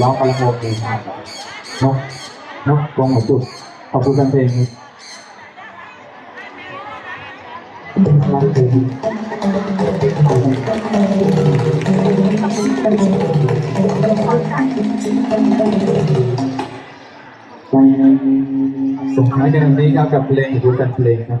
ร้องกระโงกเพลงครับนกนกกรงหัวจุดขอบคุณกันเพลงส่งท้ายในวันนี้ครับกับเพลงขอบคุณกันเพลงครับ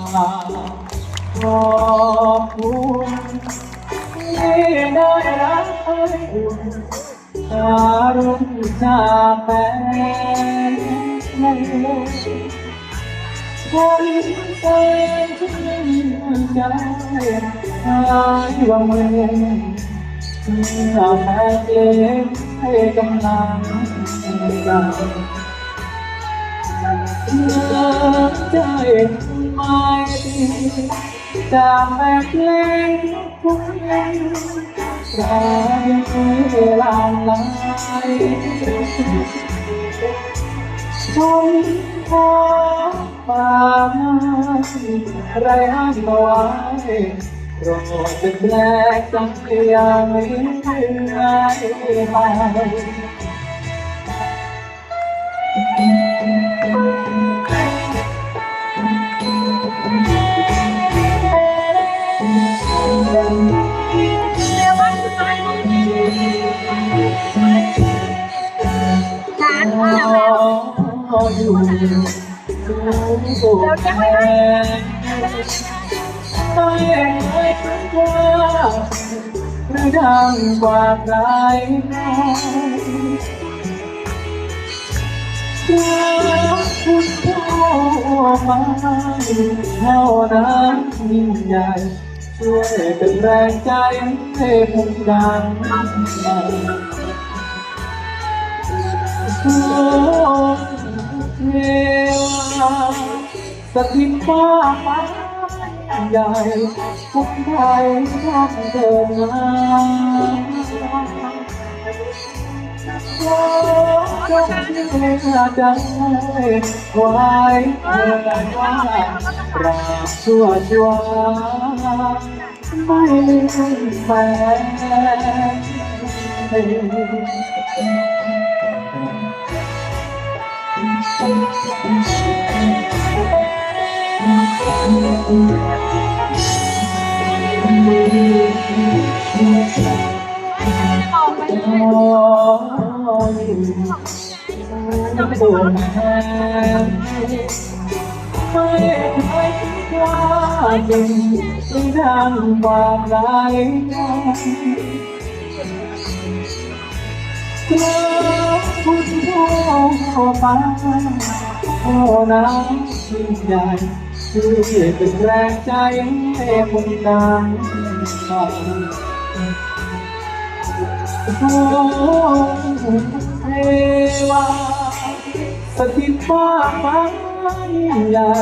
ขอบคุณที่ได้รับการุณจากแฟนคนแฟนที่ใจหายวังเวงเมื่อแม่เล็กให้กำลังใจใจ ไม่ดีจากแม่เพลงทุกเพลงใจลางไหลผมขอฝากไรให้มาไว้โปรดเป็นแรงใจอย่างไม่ไป อยู่สู่แทนไม่เคยคิดว่าหรือดังกว่าใครรักคุณพ่อมาเท่านั้นยิ่งใหญ่ช่วยเป็นแรงใจให้ผมดังโอ้เท วาสถิตฟ้าฟ้าใหญ่ทุกไทยท่านเดินมาโอ้จงเชื่อใจไว้เถิดว่าราบชั่วชั่วไม่แฟน ไปเลยโอ้ยน้ำตัวแทนไม่เคยคิดว่าจริงที่ดังกว่าใคร แล้วคุณพ่อมาพ่อน้ำยิ่งใหญ่ช่วยเป็นแรงใจให้ผมดังโอ้เทวาสถิตฟ้าฟ้าใหญ่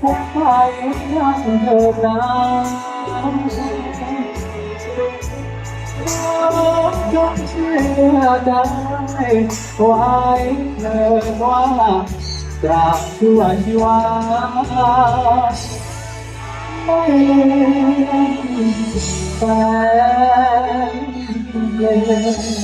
พวกไทยนั่งเถิดนา จงเชื่อได้ไว้เถิดว่าตราบชั่วชีวาไม่แฟนเลย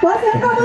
ขอเสียงปรบมือ